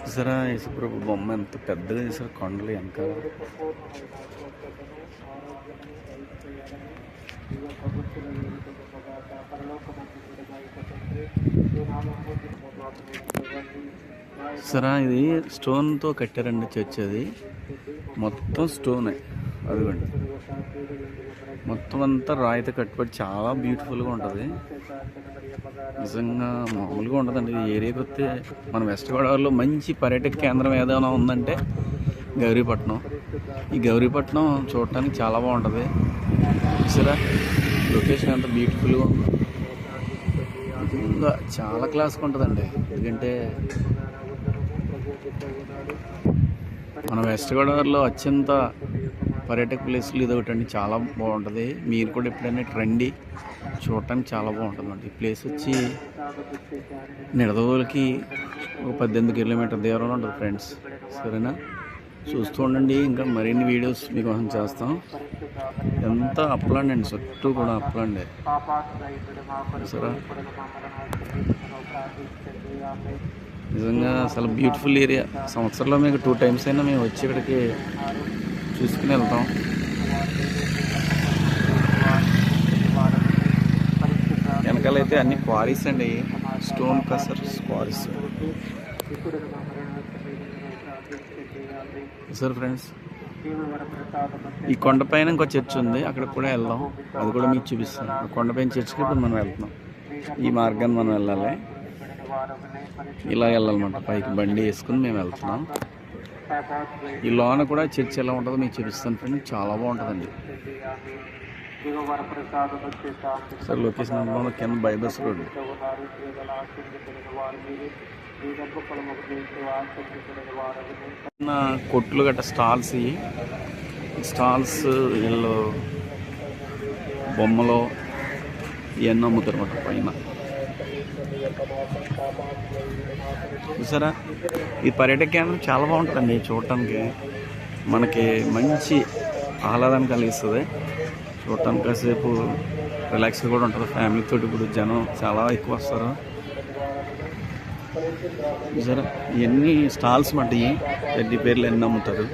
చూసారా యేసుప్రభు బొమ్మ ఎంత పెద్దగా చేశారు కొండలు వెనక సరా ఇది స్టోన్తో కట్టారండి చర్చ్ అది. మొత్తం స్టోనే అదిగోండి. మొత్తం అంతా రాయితో కట్టుబడి చాలా బ్యూటిఫుల్గా ఉంటుంది. నిజంగా మామూలుగా ఉండదండి ఈ ఏరియాకి వస్తే మన వెస్ట్ గోదావరిలో మంచి పర్యాటక కేంద్రం ఏదైనా ఉందంటే గౌరీపట్నం. ఈ గౌరీపట్నం చూడటానికి చాలా బాగుంటుంది. చూసారా? లొకేషన్ ఎంత బ్యూటిఫుల్గా ఉంది. నిజంగా చాలా క్లాస్గా ఉంటుందండి. ఎందుకంటే మన వెస్ట్ గోదావరిలో అత్యంత పర్యాటక ప్లేస్లు ఇది ఒకటి అండి చాలా బాగుంటుంది. మీరు కూడా ఎప్పుడైనా రండి చూడటానికి చాలా బాగుంటుంది అండి ఈ ప్లేస్ వచ్చి నిడదవోలకి ఒక పద్దెనిమిది కిలోమీటర్ దూరంలో ఉంటుంది ఫ్రెండ్స్. సరేనా? చూస్తూ ఉండండి. ఇంకా మరిన్ని వీడియోస్ మీకోసం చేస్తాం. ఎంత అప్లాండ్ అండి. చుట్టూ కూడా అప్పులండి. సరే నిజంగా అసలు బ్యూటిఫుల్ ఏరియా సంవత్సరంలో మీకు టూ టైమ్స్ అయినా మేము వచ్చి ఇక్కడికి చూసుకుని వెళ్తాం. వెనకాలైతే అన్ని క్వారీస్ అండి. Stone crusher quarries sir friends ఈ కొండపైన ఇంకో చర్చ్ ఉంది. అక్కడ కూడా వెళ్దాం. అది కూడా మీకు చూపిస్తాను. ఆ కొండపైన చర్చ్కి ఇప్పుడు మనం వెళ్తున్నాం. ఈ మార్గాన్ని మనం వెళ్ళాలి. ఇలా వెళ్ళాలన్నమాట. పైకి బండి వేసుకుని మేము వెళ్తున్నాం. ఈ లోన కూడా చర్చ్ ఎలా ఉంటుందో మీకు చూపిస్తాను ఫ్రెండ్. చాలా బాగుంటుందండి. సార్ లొకేషన్ అనుభవం కింద బైబస్ రోడ్ కొట్లు గట్ట స్టాల్స్ స్టాల్స్ వీళ్ళు బొమ్మలు ఇవన్నీ అమ్ముతారు అన్నమాట పైన. చూసారా? ఈ పర్యాటక కేంద్రం చాలా బాగుంటుందండి చూడటానికి. మనకి మంచి ఆహ్లాదం కలిగిస్తుంది. చూడటానికి కాసేపు రిలాక్స్ కూడా ఉంటుంది. ఫ్యామిలీతో ఇప్పుడు జనం చాలా ఎక్కువ వస్తారు. చూసారా? ఇవన్నీ స్టాల్స్ మట్టి పెద్ద పేర్లు ఎన్ని అమ్ముతారు?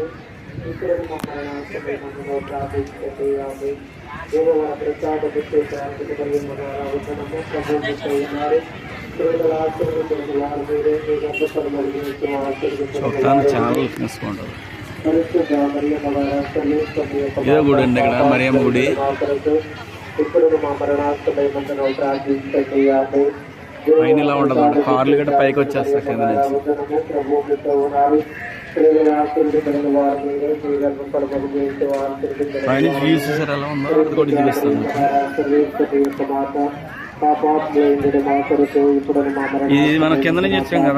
చూస్తాను చాలా లుక్నెస్ ఉంటుంది. ఇదే గుడి అండి ఇక్కడ మరియమ్మ గుడి. పైన ఇలా ఉండదు కార్లు గట్ట పైకి వచ్చేస్తాయి కింద నుంచి. పైన వ్యూ చూసారు ఎలా ఉందో? అది కూడా చూపిస్తాను ఇది మనం కింద నుంచి వచ్చాం కదా.